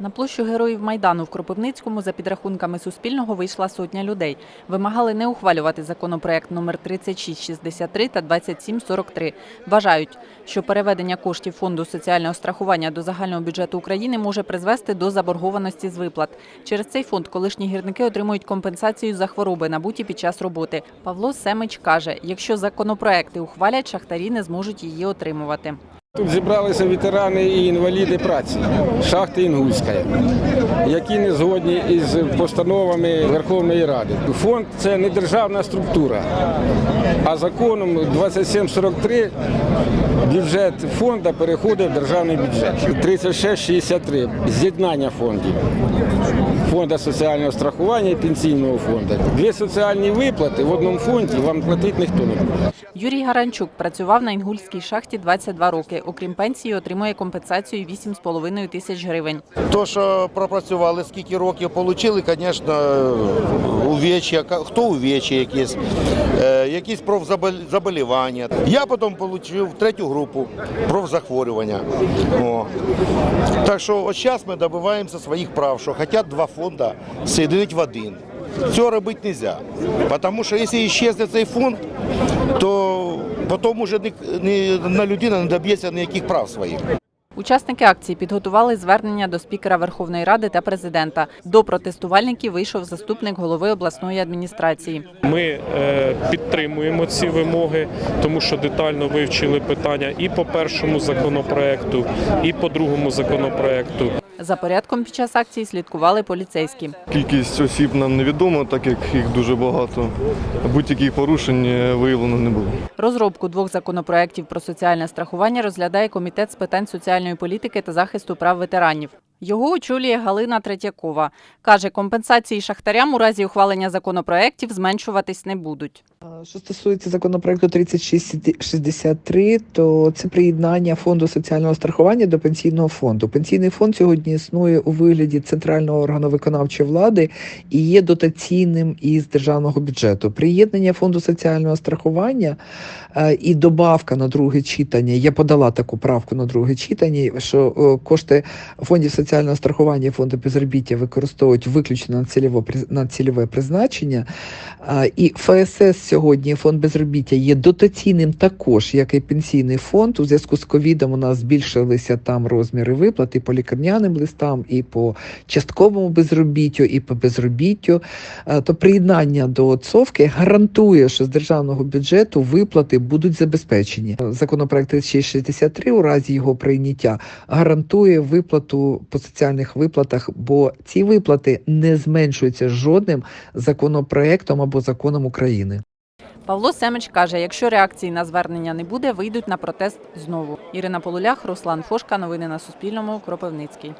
На площу героїв Майдану в Кропивницькому за підрахунками Суспільного вийшла сотня людей. Вимагали не ухвалювати законопроект номер 3663 та 2743. Вважають, що переведення коштів фонду соціального страхування до загального бюджету України може призвести до заборгованості з виплат. Через цей фонд колишні гірники отримують компенсацію за хвороби, набуті під час роботи. Павло Семич каже, якщо законопроекти ухвалять, шахтарі не зможуть її отримувати. Тут зібралися ветерани і інваліди праці шахти Інгульська, які не згодні із постановами Верховної Ради. Фонд це не державна структура, а законом 2743 бюджет фонду переходить в державний бюджет. 3663 з'єднання фондів. Фонду соціального страхування і пенсійного фонду. Дві соціальні виплати в одному фонді вам платити ніхто не буде. Юрій Гаранчук працював на інгульській шахті 22 роки. Окрім пенсії, отримує компенсацію 8,5 тисяч гривень. То, що пропрацювали скільки років, отримали, звісно, увечья, ка- хто увечья якісь, е, якісь профзаболівання. Я потім отримав третю групу профзахворювання. О. Так що от зараз ми добиваємося своїх прав, що хочуть два фонди соєдинити в один. Цього робити не можна. Тому що якщо ісчезне цей фонд, то потім ні, ні людина не доб'ється ніяких прав своїх. Учасники акції підготували звернення до спікера Верховної Ради та президента. До протестувальників вийшов заступник голови обласної адміністрації. Ми е, підтримуємо ці вимоги, тому що детально вивчили питання і по першому законопроекту, і по другому законопроекту. За порядком під час акції слідкували поліцейські. Кількість осіб нам невідома, так як їх дуже багато. Будь-яких порушень е, виявлено не було. Розробку двох законопроєктів про соціальне страхування розглядає комітет з питань соціальної політики та захисту прав ветеранів. Його очолює Галина Третьякова. Каже, компенсації шахтарям у разі ухвалення законопроєктів зменшуватись не будуть. Що стосується законопроекту 3663, то це приєднання фонду соціального страхування до пенсійного фонду. Пенсійний фонд сьогодні існує у вигляді центрального органу виконавчої влади і є дотаційним із державного бюджету. Приєднання фонду соціального страхування е, і добавка на друге читання. Я подала таку правку на друге читання, що е, кошти фондів соціального страхування і фонду безробіття використовують виключно на цільово на цільове призначення. І ФСС сьогодні фонд безробіття є дотаційним також, як і пенсійний фонд. У зв'язку з ковідом у нас збільшилися там розміри виплат і по лікарняним листам, і по частковому безробіттю, і по безробіттю. То приєднання до ЦОВКи гарантує, що з державного бюджету виплати будуть забезпечені. Законопроект 3663 у разі його прийняття гарантує виплату соціальних виплатах, бо ці виплати не зменшуються жодним законопроектом або законом України. Павло Семич каже, якщо реакції на звернення не буде, вийдуть на протест знову. Ірина Полулях, Руслан Фошка. Новини на Суспільному. Кропивницький.